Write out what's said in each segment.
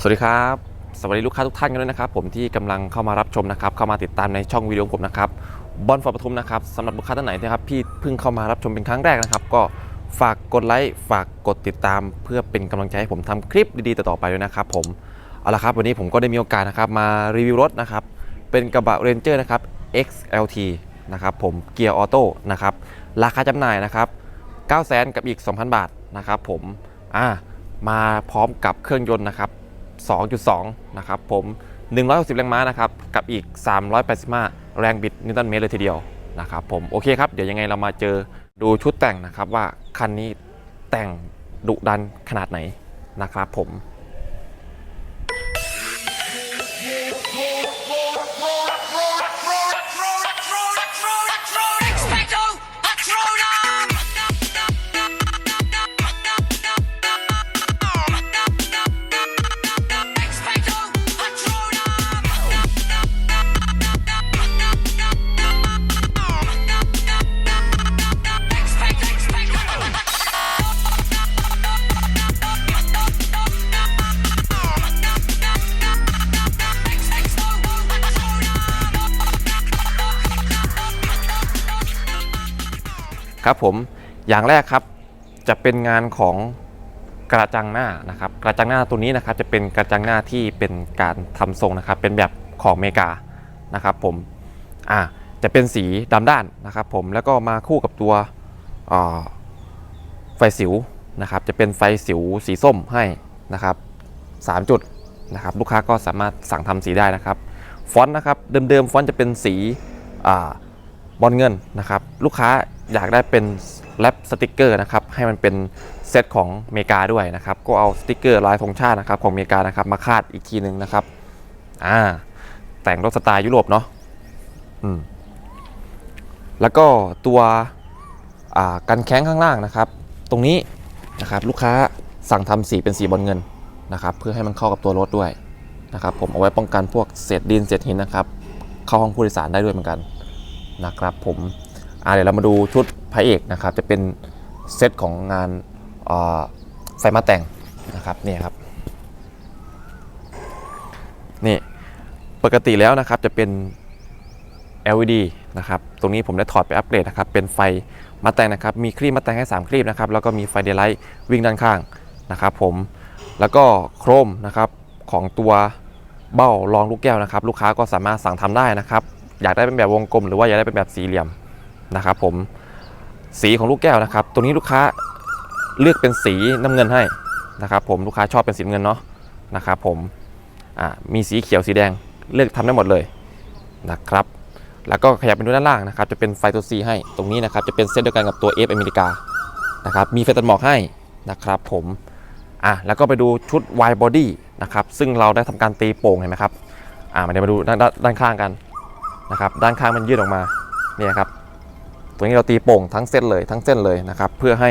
สวัสดีครับ สวัสดีลูกค้าทุกท่านกันด้วยนะครับ ผมที่กำลังเข้ามารับชมนะครับ เข้ามาติดตามในช่องวิดีโอของผมนะครับบอลฟอร์ปทุมนะครับสำหรับลูกค้าท่านไหนนะครับที่เพิ่งเข้ามารับชมเป็นครั้งแรกนะครับ ก็ฝากกดไลค์ฝากกดติดตาม เพื่อเป็นกำลังใจให้ผมทำคลิปดีๆต่อๆไปด้วยนะครับ ผมเอาละครับ วันนี้ผมก็ได้มีโอกาสนะครับมารีวิวรถนะครับเป็นกระบะเรนเจอร์นะครับ XLT นะครับผมเกียร์ออโต้นะครับราคาจำหน่ายนะครับ9 0 0 0 0กับอีก 2,000 บาทนะครับผมอ่ามาพร้อมกับเครื่องยนต์นะครับ 2.2 นะครับผม 160 แรงม้านะครับ กับอีก 385 แรงบิดนิวตันเมตรเลยทีเดียวนะครับผม โอเคครับ เดี๋ยวยังไงเรามาเจอดูชุดแต่งนะครับว่าคันนี้แต่งดุดันขนาดไหนนะครับผม ครับผมอย่างแรกครับจะเป็นงานของกระจังหน้านะครับ กระจังหน้าตัวนี้นะครับจะเป็นกระจังหน้าที่เป็นการทำทรงนะครับ เป็นแบบของอเมริกานะครับผมอ่าจะเป็นสีดำด้านนะครับผมแล้วก็มาคู่กับตัวไฟสิวนะครับ จะเป็นไฟสิวสีส้มให้นะครับสามจุดนะครับ ลูกค้าก็สามารถสั่งทำสีได้นะครับ ฟอนต์นะครับเดิมๆฟอนต์จะเป็นสีอบอลเงินนะครับ ลูกค้า อยากได้เป็นแรปสติกเกอร์นะครับให้มันเป็นเซตของอเมริกาด้วยนะครับก็เอาสติกเกอร์ลายธงชาตินะครับของอเมริกานะครับมาคาดอีกทีหนึ่งนะครับอ่าแต่งรถสไตล์ยุโรปเนาะอืมแล้วก็ตัวอ่ากันแข้งข้างล่างนะครับ ตรงนี้นะครับลูกค้าสั่งทำสีเป็นสีบอลเงินนะครับ เพื่อให้มันเข้ากับตัวรถด้วยนะครับ ผมเอาไว้ป้องกันพวกเศษดินเศษหินนะครับ เข้าห้องผู้โดยสารได้ด้วยเหมือนกันนะครับ ผม เดี๋ยวเรามาดูชุดพระเอกนะครับ จะเป็นเซตของงานเอ่อไฟมาแต่งนะครับเนี่ยครับนี่ปกติแล้วนะครับจะเป็น LED นะครับตรงนี้ผมได้ถอดไปอัปเกรดนะครับเป็นไฟมาแต่งนะครับมีครีมมาแต่งให้ 3 ครีมนะครับแล้วก็มีไฟเดลไลท์วิ่งด้านข้างนะครับผมแล้วก็โครมนะครับของตัวเบ้ารองลูกแก้วนะครับ ลูกค้าก็สามารถสั่งทำได้นะครับ อยากได้เป็นแบบวงกลมหรือว่าอยากได้เป็นแบบสี่เหลี่ยม นะครับผมสีของลูกแก้วนะครับ ตัวนี้ลูกค้าเลือกเป็นสีน้ำเงินให้นะครับ ผมลูกค้าชอบเป็นสีเงินเนาะนะครับผมมีสีเขียวสีแดงเลือกทำได้หมดเลยนะครับ แล้วก็ขยับไปดูด้านล่างนะครับ จะเป็นไฟตัว C ให้ตรงนี้นะครับ จะเป็นเซตเดียวกันกับตัว F อเมริกานะครับมีไฟตัดหมอกให้นะครับผมอะแล้วก็ไปดูชุด wide body นะครับ ซึ่งเราได้ทำการตีโป่งเห็นไหมครับอ่ามาเดี๋ยวมาดูด้านด้านข้างกันนะครับ ด้านข้างมันยืดออกมาเนี่ยครับ ตัวนี้เราตีโป่งทั้งเส้นเลยทั้งเส้นเลยนะครับ เพื่อให้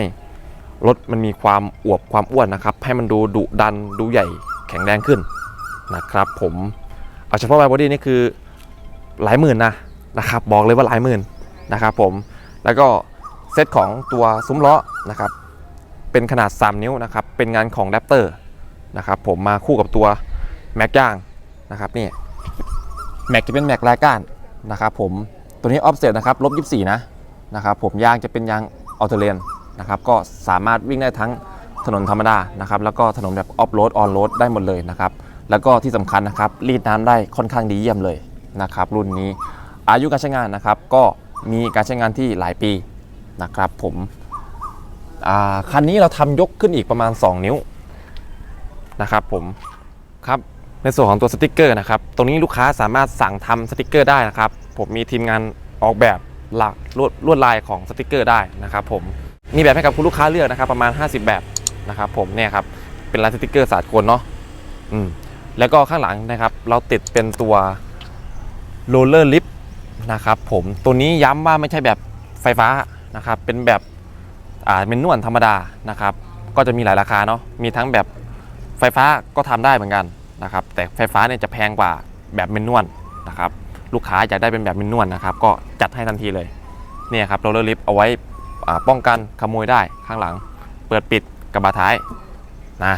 รถมันมีความอวบความอ้วนนะครับ ให้มันดูดุดันดูใหญ่แข็งแรงขึ้นนะครับผมเอาเฉพาะไวบอดี้นี่คือหลายหมื่นนะนะครับ บอกเลยว่าหลายหมื่นนะครับผมแล้วก็เซตของตัวซุ้มล้อนะครับ เป็นขนาด 3 นิ้วนะครับ เป็นงานของแรปเตอร์นะครับ ผมมาคู่กับตัวแม็กย่างนะครับนี่แม็กจะเป็นแม็กรายการนะครับผมตัวนี้ออฟเซ็ตนะครับลบ24 นะ นะครับผมยางจะเป็นยางออโตเลียนนะครับก็สามารถวิ่งได้ทั้งถนนธรรมดานะครับแล้วก็ถนนแบบออฟโรดออนโรดได้หมดเลยนะครับแล้วก็ที่สำคัญนะครับรีดน้ำได้ค่อนข้างดีเยี่ยมเลยนะครับรุ่นนี้อายุการใช้งานนะครับก็มีการใช้งานที่หลายปีนะครับผมคันนี้เราทำยกขึ้นอีกประมาณ 2 นิ้วนะครับผมครับในส่วนของตัวสติกเกอร์นะครับตรงนี้ลูกค้าสามารถสั่งทำสติกเกอร์ได้นะครับผมมีทีมงานออกแบบ หลักลวดลวดลายของสติกเกอร์ได้นะครับผมมีแบบให้กับคุณลูกค้าเลือกนะครับประมาณ 50 แบบนะครับผมเนี่ยครับเป็นลายสติกเกอร์สากลเนาะอืมแล้วก็ข้างหลังนะครับ เราติดเป็นตัวโรลเลอร์ลิฟนะครับผมตัวนี้ย้ำว่าไม่ใช่แบบไฟฟ้านะครับเป็นแบบอ่าเป็นนวลธรรมดานะครับ ก็จะมีหลายราคาเนาะมีทั้งแบบไฟฟ้าก็ทำได้เหมือนกันนะครับแต่ไฟฟ้าเนี่ยจะแพงกว่าแบบเมนนวลนะครับ ลูกค้าอยากได้เป็นแบบเมนนวลนะครับ ก็จัดให้ทันทีเลยเนี่ยครับโรลเลอร์ลิฟต์เอาไว้ป้องกันขโมยได้ข้างหลัง เปิดปิดกระบะท้ายนะ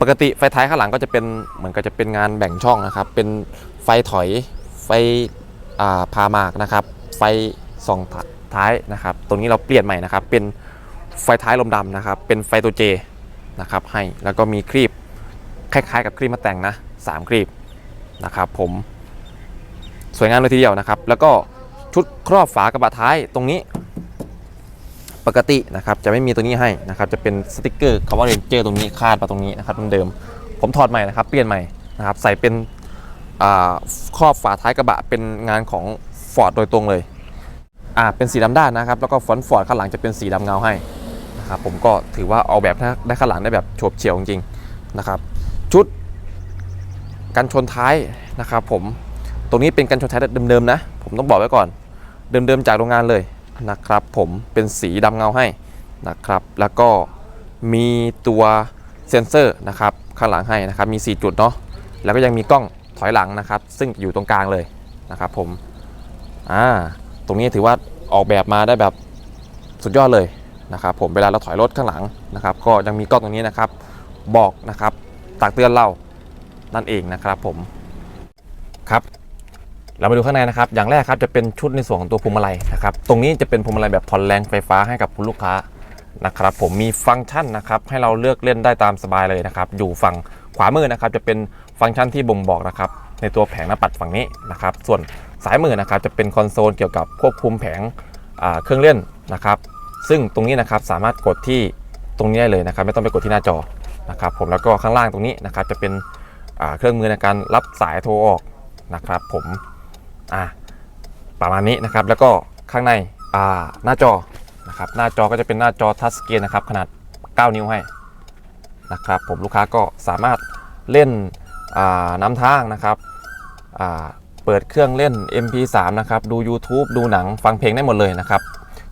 ปกติไฟท้ายข้างหลังก็จะเป็นเหมือนกับจะเป็นงานแบ่งช่องนะครับ เป็นไฟถอยไฟาพามากนะครับ ไฟส่องท้ายนะครับตรงนี้เราเปลี่ยนใหม่นะครับ เป็นไฟท้ายลมดำนะครับ เป็นไฟตัวเจนะครับให้แล้วก็มีครีบคล้ายๆ กับครีบมาแต่งนะสามครีบนะครับผม สวยงามเลยทีเดียวนะครับ แล้วก็ชุดครอบฝากระบะท้ายตรงนี้ ปกตินะครับจะไม่มีตัวนี้ให้นะครับจะเป็นสติกเกอร์คำว่าเรนเจอร์ตรงนี้คาดมาตรงนี้นะครับเดิมผมถอดใหม่นะครับเปลี่ยนใหม่นะครับใส่เป็นครอบฝาท้ายกระบะเป็นงานของ Ford โดยตรงเลยอ่าเป็นสีดำด้านนะครับ แล้วก็ฟอนต์ฟอร์ดข้างหลังจะเป็นสีดำเงาให้นะครับผมก็ถือว่าออกแบบได้ข้างหลังได้แบบโฉบเฉี่ยวจริงๆนะครับ ชุดกันชนท้ายนะครับผม รงนี้เป็นกันชนท้ายเดิมๆนะ ผมต้องบอกไว้ก่อน เดิมๆจากโรงงานเลยนะครับ ผมเป็นสีดำเงาให้นะครับ แล้วก็มีตัวเซ็นเซอร์นะครับข้างหลังให้นะครับ มี 4 จุดเนาะแล้วก็ยังมีกล้องถอยหลังนะครับ ซึ่งอยู่ตรงกลางเลยนะครับ ผมอ่าตรงนี้ถือว่าออกแบบมาได้แบบสุดยอดเลยนะครับ ผมเวลาเราถอยรถข้างหลังนะครับ ก็ยังมีกล้องตรงนี้นะครับ บอกนะครับตักเตือนเรานั่นเองนะครับผมครับ เรามาดูข้างในนะครับ อย่างแรกครับจะเป็นชุดในส่วนของตัวพวงมาลัยนะครับ ตรงนี้จะเป็นพวงมาลัยแบบผ่อนแรงไฟฟ้าให้กับคุณลูกค้านะครับ ผมมีฟังก์ชันนะครับให้เราเลือกเล่นได้ตามสบายเลยนะครับ อยู่ฝั่งขวามือนะครับจะเป็นฟังก์ชันที่บ่งบอกนะครับในตัวแผงหน้าปัดฝั่งนี้นะครับ ส่วนซ้ายมือนะครับจะเป็นคอนโซลเกี่ยวกับควบคุมแผงเครื่องเล่นนะครับ ซึ่งตรงนี้นะครับสามารถกดที่ตรงนี้ได้เลยนะครับ ไม่ต้องไปกดที่หน้าจอนะครับ ผมแล้วก็ข้างล่างตรงนี้นะครับจะเป็นเครื่องมือในการรับสายโทรออกนะครับ ผม อะประมาณนี้นะครับ แล้วก็ข้างในอ่าหน้าจอนะครับหน้าจอก็จะเป็นหน้าจอทัชสกรีนนะครับขนาด 9 นิ้วให้นะครับผมลูกค้าก็สามารถเล่นน้ำทางนะครับเปิดเครื่องเล่น MP3 นะครับดู YouTube ดูหนังฟังเพลงได้หมดเลยนะครับ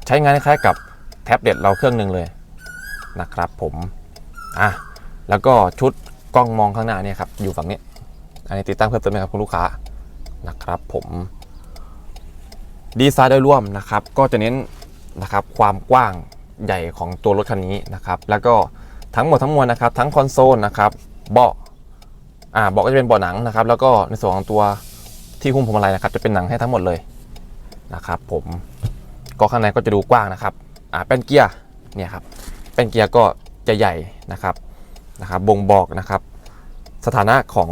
ใช้งานคล้ายๆกับแท็บเล็ตเราเครื่องหนึ่งเลยนะครับผมอะแล้วก็ชุดกล้องมองข้างหน้าเนี่ยครับอยู่ฝั่งนี้ อันนี้ติดตั้งเพิ่มเติมไหมครับคุณลูกค้า นะครับผมดีไซน์โดยรวมนะครับก็จะเน้นนะครับความกว้างใหญ่ของตัวรถคันนี้นะครับแล้วก็ทั้งหมดทั้งมวลนะครับทั้งคอนโซลนะครับเบาะอ่าเบาะก็จะเป็นเบาะหนังนะครับ แล้วก็ในส่วนของตัวที่หุ้มพวงมาลัยนะครับ จะเป็นหนังให้ทั้งหมดเลยนะครับ ผมก็ข้างในก็จะดูกว้างนะครับอ่าแป้นเกียร์เนี่ยครับแป้นเกียร์ก็จะใหญ่นะครับนะครับบ่งบอกนะครับ สถานะของ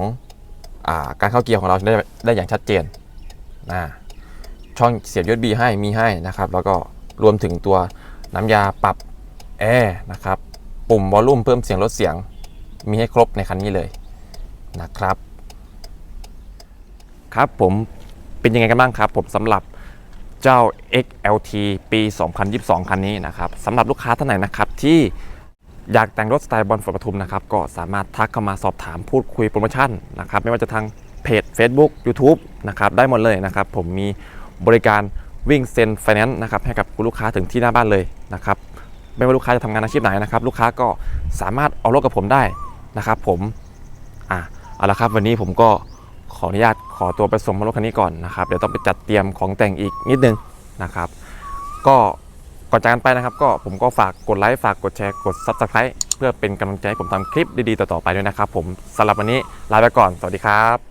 การเข้าเกียร์ของเราได้ได้อย่างชัดเจนนะช่องเสียบ USB ให้มีให้นะครับ แล้วก็รวมถึงตัวน้ำยาปรับแอร์นะครับ ปุ่มวอลลุ่มเพิ่มเสียงลดเสียงมีให้ครบในคันนี้เลยนะครับ ครับผมเป็นยังไงกันบ้างครับ ผมสำหรับเจ้า XLT ปี 2022 คันนี้นะครับสำหรับลูกค้าท่านไหนนะครับที่ อยากแต่งรถสไตล์บอลฟอร์ดปทุมนะครับก็สามารถทักเข้ามาสอบถามพูดคุยโปรโมชั่นนะครับไม่ว่าจะทางเพจ Facebook YouTube นะครับได้หมดเลยนะครับผมมีบริการวิ่งเซ็นไฟแนนซ์นะครับให้กับคุณลูกค้าถึงที่หน้าบ้านเลยนะครับไม่ว่าลูกค้าจะทำงานอาชีพไหนนะครับลูกค้าก็สามารถเอารถกับผมได้นะครับผมอะเอาละครับวันนี้ผมก็ขออนุญาตขอตัวไปส่งรถคันนี้ก่อนนะครับเดี๋ยวต้องไปจัดเตรียมของแต่งอีกนิดนึงนะครับก็ ก่อนจากกันไปนะครับ ก็ผมก็ฝากกดไลค์ฝากกดแชร์กด Subscribe เพื่อเป็นกำลังใจให้ผมทำคลิปดีๆ ต่อๆไปด้วยนะครับ ผมสำหรับวันนี้ลาไปก่อนสวัสดีครับ